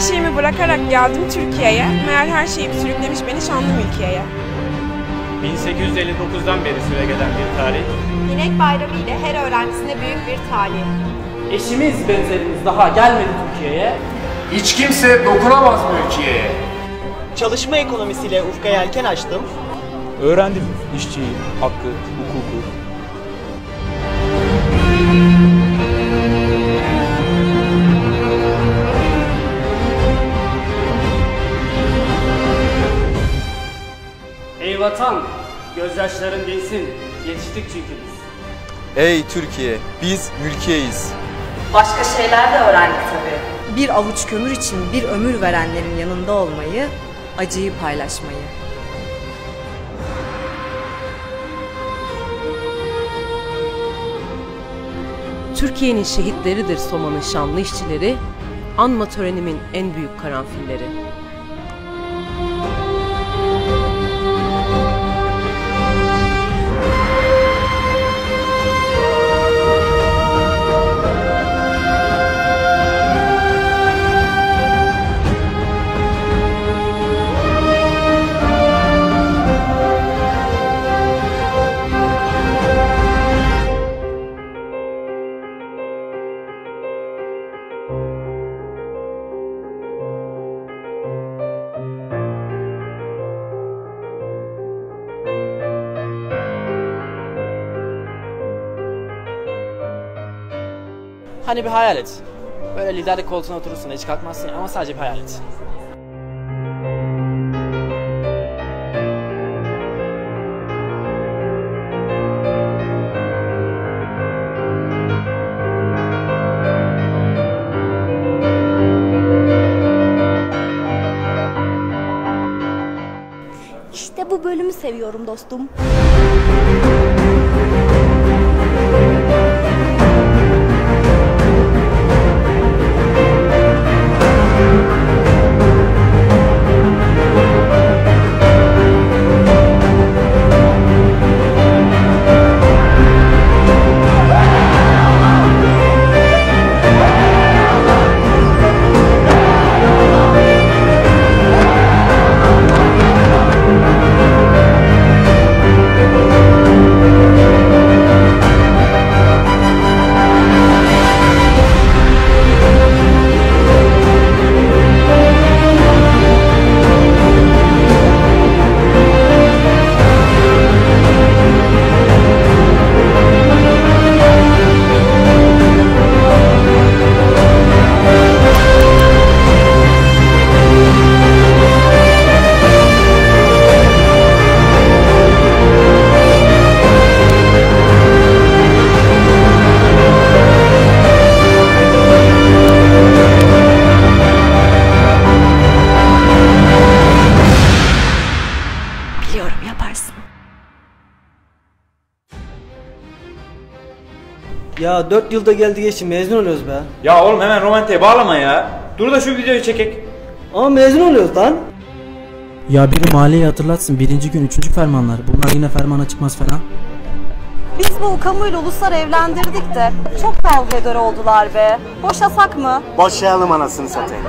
şeyimi bırakarak geldim Türkiye'ye. Meğer her şeyi sürüklemiş beni şanlı mülkiyeye. 1859'dan beri süregelen bir tarih. İnek bayramı ile her öğrencisine büyük bir talih. Eşimiz benzerimiz daha gelmedi Türkiye'ye. Hiç kimse dokunamaz mülkiyeye. Çalışma ekonomisiyle ufka yelken açtım. Öğrendim işçiyi, hakkı, hukuku. Vatan, gözyaşların dinsin. Yetiştik çünkü biz. Ey Türkiye, biz mülkiyeyiz. Başka şeyler de öğrendik tabii. Bir avuç kömür için bir ömür verenlerin yanında olmayı, acıyı paylaşmayı. Türkiye'nin şehitleridir Soma'nın şanlı işçileri, anma törenimin en büyük karanfilleri. Hani bir hayal et. Böyle liderlik koltuğuna oturursun hiç kalkmazsın ama sadece bir hayal et. İşte bu bölümü seviyorum dostum. Yaparsın. Ya 4 yılda geldi geçti mezun oluyoruz be. Ya oğlum hemen romantiğe bağlama ya. Dur da şu videoyu çekek. Ama mezun oluyoruz lan. Ya biri mahalleyi hatırlatsın. Birinci gün üçüncü fermanlar. Bunlar yine fermana çıkmaz falan. Biz bu kamuyla uluslar evlendirdik de çok kavga eder oldular be. Boşasak mı? Boşayalım anasını satayım.